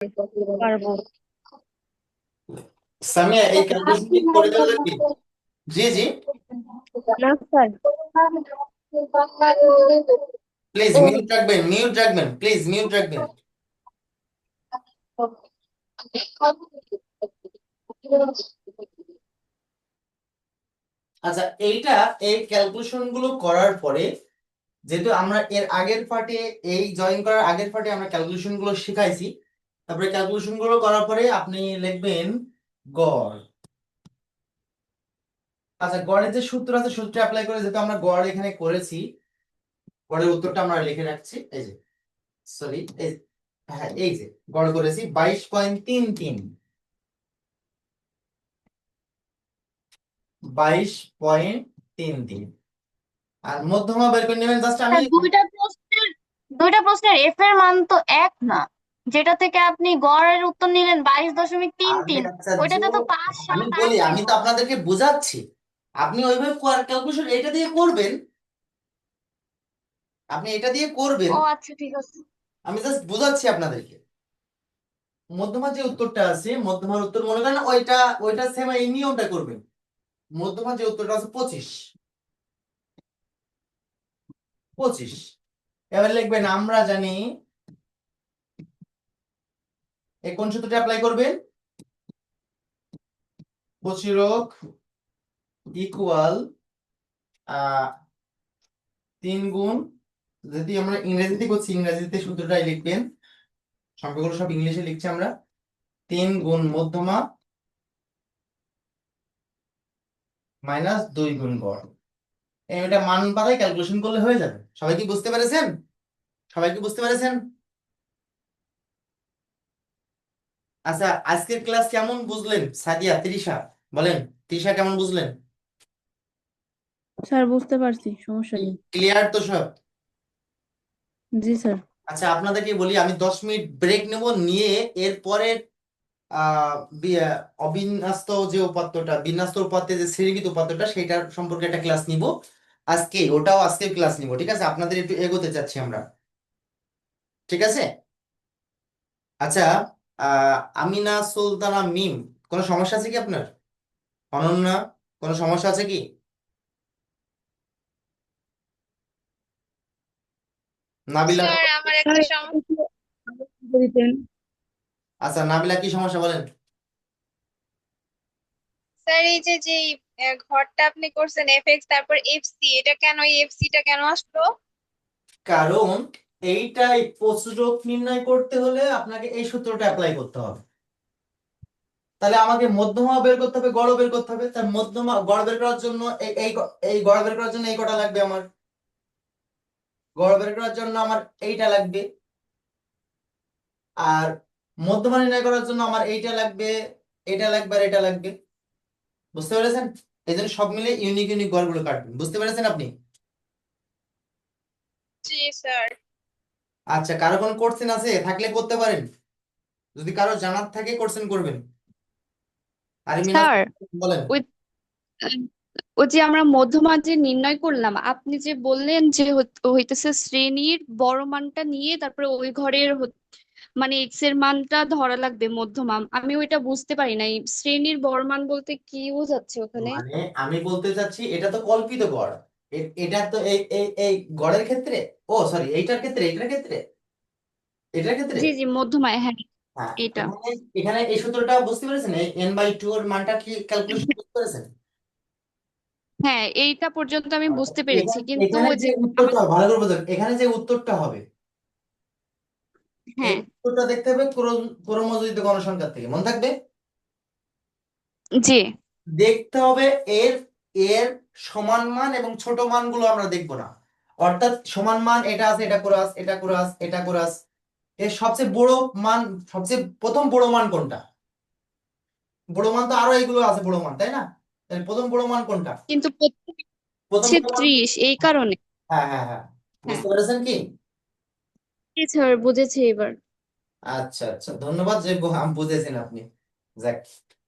পারব। সামিয়া এই করে দেওয়া যাবে জি জি। না স্যার। প্লিজ মিউট রাখবেন মিউট রাখবেন প্লিজ মিউট রাখবেন। আচ্ছা এইটা এই ক্যালকুলেশনগুলো করার পরে যেহেতু আমরা এর আগের পার্টে এই জয়েন করার আগের পার্টে আমরা ক্যালকুলেশনগুলো শিখাইছি তারপরে ক্যালকুলেশনগুলো করার পরে আপনি লিখবেন গড়। আচ্ছা গড়ের যে সূত্র আছে সূত্র অ্যাপ্লাই করে যেহেতু আমরা গড় এখানে করেছি, গড়ের উত্তরটা আমরা লিখে রাখছি। এই যে সরি এই হ্যাঁ এই যে, গড় করেছি বাইশ পয়েন্ট তিন তিন। বাইশ পয়েন্ট তিন তিন। আর মধ্যমা বের করে নেবেন, জাস্ট আমি দুইটা প্রশ্নের দুইটা প্রশ্নের এফ এর মান তো এক না। যেটা থেকে আপনি গড়ের উত্তর নিলেন বাইশ দশমিক তিন তিন আচ্ছা, ওইটাতে তো পাঁচ আমি বলি আমি তো আপনাদেরকে বোঝাচ্ছি। আপনি ওইভাবে ক্যালকুলেশন এটা দিয়ে করবেন। আপনি এটা দিয়ে করবেন। ও আচ্ছা ঠিক আছে। আমি জাস্ট বোঝাচ্ছি আপনাদেরকে। মধ্যমা যে উত্তরটা আছে মধ্যমার উত্তর মনে করেন ওইটা ওইটা সেম এই নিয়মটা করবেন। মধ্যমা যে উত্তরটা আছে পঁচিশ। পঁচিশ। এবার লিখবেন আমরা জানি এই কোন সূত্রটা অ্যাপ্লাই করবেন? প্রতিরোধ ইকুয়াল তিন গুণ, যদি আমরা ইংরেজিতে করছি, ইংরেজিতে সূত্রটাই লিখবেন। সংখ্যাগুলো সব ইংলিশে লিখছি আমরা। তিন গুণ মধ্যমা মাইনাস দুই গুণ গড়। এটা মান পাতায় ক্যালকুলেশন করলে হয়ে যাবে। সবাই কি বুঝতে পেরেছেন? সবাই কি বুঝতে পেরেছেন? আচ্ছা আজকের ক্লাস কেমন বুঝলেন? সাদিয়া তৃষা বলেন তৃষা কেমন বুঝলেন? স্যার বুঝতে পারছি সমস্যা নেই। ক্লিয়ার তো সব? জি স্যার। আচ্ছা আপনাদেরকে বলি আমি দশ মিনিট ব্রেক নেব নিয়ে বি- অবিন্যস্ত যে উপাত্তটা বিন্যস্ত উপাত্তে যে শ্রেণীকৃত উপাত্তটা সেটার সম্পর্কে একটা ক্লাস নিব। আজকে ওটাও আজকে ক্লাস নিব ঠিক আছে? আপনাদের একটু এগোতে চাচ্ছি আমরা। ঠিক আছে? আচ্ছা আমিনা সুলতানা মিম কোনো সমস্যা আছে কি আপনার? অনন্যা কোনো সমস্যা আছে কি? নাবিলা স্যার আমার একটা সমস্যা দিতেন। আচ্ছা নাবিলা কি সমস্যা বলেন? স্যার এই যে যে ঘরটা আপনি করছেন এফএক্স তারপর এফসি এটা কেন এই এফসিটা কেন আসলো? কারণ এইটাই প্রচুরক নির্ণয় করতে হলে আপনাকে এই সূত্রটা অ্যাপ্লাই করতে হবে। তাহলে আমাকে মধ্যমা বের করতে হবে, গড় বের করতে হবে। তার মধ্যমা, গড় বের করার জন্য এই এই এই গড় বের করার জন্য এই কটা লাগবে আমার। গড় বের করার জন্য আমার এইটা লাগবে। আর মধ্যমা নির্ণয় করার জন্য আমার এইটা লাগবে, এটা লাগবে আর এটা লাগবে। বুঝতে পেরেছেন? এই জন্য সব মিলে ইউনিক ইউনিক গড়গুলো কাটবেন। বুঝতে পেরেছেন আপনি? জি, স্যার। আচ্ছা কারও কোনো কোশ্চেন আছে? থাকলে করতে পারেন। যদি কারও জানার থাকে কোশ্চেন করবেন। স্যার বলেন। ওই যে আমরা মধ্যমা যে নির্ণয় করলাম আপনি যে বললেন যে হইতেছে শ্রেণির বড় মানটা নিয়ে তারপরে ওই ঘরের মানে এক্সের মানটা ধরা লাগবে মধ্যমা। আমি ওইটা বুঝতে পারি নাই। শ্রেণির বড় মান বলতে কি বোঝাচ্ছে ওখানে? মানে আমি বলতে চাচ্ছি এটা তো কল্পিত গড়। এটা তো এই এই এই গড়ের ক্ষেত্রে? ও সরি এইটার ক্ষেত্রে এইটার ক্ষেত্রে? এটার ক্ষেত্রে? জি জি মধ্যমায় হ্যাঁ হ্যাঁ এটা এখানে এই সূত্রটা বুঝতে পেরেছেন? এই এন বাই টু এর মানটা কি ক্যালকুলেশন বুঝতে পেরেছেন? হ্যাঁ এইটা পর্যন্ত আমি বুঝতে পেরেছি কিন্তু এখানে যে উত্তরটা ভালো করে বোঝেন এখানে যে উত্তরটা হবে হ্যাঁ। উত্তরটা দেখতে হবে ক্রম ক্রমযোজিত গণসংখ্যার থেকে মনে থাকবে? জি। দেখতে হবে এর এর সমান মান এবং ছোট মানগুলো আমরা দেখব না। অর্থাৎ সমান মান এটা আছে এটা ক্রস এটা ক্রস এটা ক্রস এর সবচেয়ে বড় মান সবচেয়ে প্রথম বড় মান কোনটা? বড় মান তো আরও এগুলো আছে বড় মান তাই না? তাহলে প্রথম বড় মান কোনটা? কিন্তু ত্রিশ এই কারণে। হ্যাঁ হ্যাঁ হ্যাঁ। বুঝতে পেরেছেন কি? স্যার বুঝেছি এবার। আচ্ছা আচ্ছা। ধন্যবাদ যে বুঝেছেন আপনি। যাক।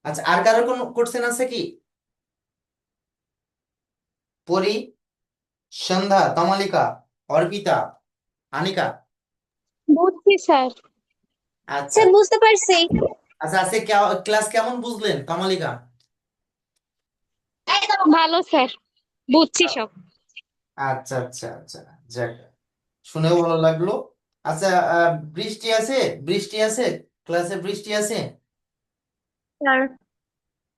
আচ্ছা আর কারও কোনো কোশ্চেন আছে কি? পরি সন্ধ্যা তমালিকা অর্পিতা আনিকা। বুঝছি স্যার। আচ্ছা। স্যার বুঝতে পারছি। আচ্ছা আজকে ক্লাস কেমন বুঝলেন কামালিকা ভালো স্যার বুঝছি সব। আচ্ছা আচ্ছা আচ্ছা যাক শুনেও ভালো লাগল। আচ্ছা বৃষ্টি আছে? বৃষ্টি আছে? ক্লাসে বৃষ্টি আছে? স্যার।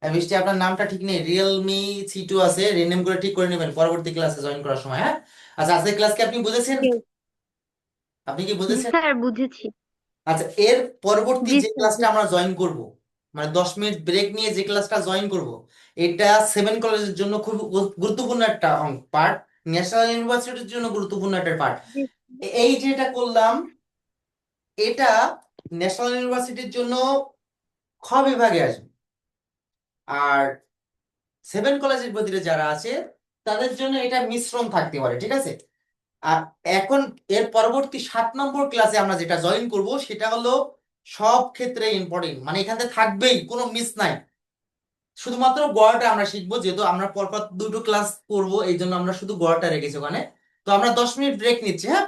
বৃষ্টি আপনার নামটা ঠিক নেই। রিয়েলমি সি টু আছে রিনেম করে ঠিক করে নেবেন পরবর্তী ক্লাসে জয়েন করার সময় হ্যাঁ? আচ্ছা আজকের ক্লাস কি আপনি বুঝেছেন? আপনি কি বুঝেছেন? স্যার বুঝেছি। আচ্ছা এর পরবর্তী যে ক্লাসটা আমরা জয়েন করব মানে দশ মিনিট ব্রেক নিয়ে যে ক্লাসটা জয়েন করব এটা সেভেন কলেজের জন্য খুব গুরুত্বপূর্ণ একটা পার্ট ন্যাশনাল ইউনিভার্সিটির জন্য গুরুত্বপূর্ণ একটা পার্ট এই যেটা করলাম এটা ন্যাশনাল ইউনিভার্সিটির জন্য খ বিভাগে আসবে। আর সেভেন কলেজের ভিতরে যারা আছে, তাদের জন্য এটা মিশ্রণ থাকতে পারে, ঠিক আছে? আর এখন এর পরবর্তী সাত নম্বর ক্লাসে আমরা যেটা জয়েন করব, সেটা হলো সব ক্ষেত্রে ইম্পর্টেন্ট মানে এখানে থাকবেই, কোনো মিস নাই। শুধুমাত্র গড়টা আমরা শিখব, যেহেতু আমরা পরপর দুটো ক্লাস করব, এই জন্য আমরা শুধু গড়টা রেখেছি ওখানে। তো আমরা দশ মিনিট ব্রেক নিচ্ছি হ্যাঁ?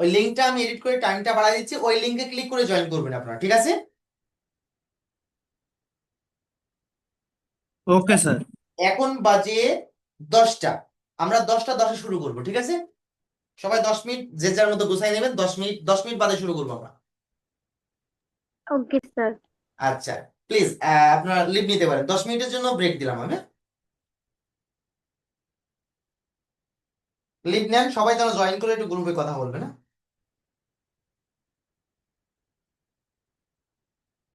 ওই লিঙ্কটা আমি এডিট করে টাইমটা বাড়াই দিচ্ছি, ওই লিঙ্কে ক্লিক করে জয়েন করবেন আপনারা, ঠিক আছে? ওকে স্যার এখন বাজে দশটা। আমরা দশটা দশে শুরু করব ঠিক আছে? সবাই দশ মিনিট যে যার মতো গুছাই নেবেন দশ মিনিট দশ মিনিট বাদে শুরু করব আমরা। ওকে স্যার আচ্ছা প্লিজ আপনারা লিভ নিতে পারেন। দশ মিনিটের জন্য ব্রেক দিলাম আমি। লিভ নেন সবাই যেন জয়েন করে একটু গ্রুপে কথা বলবে না?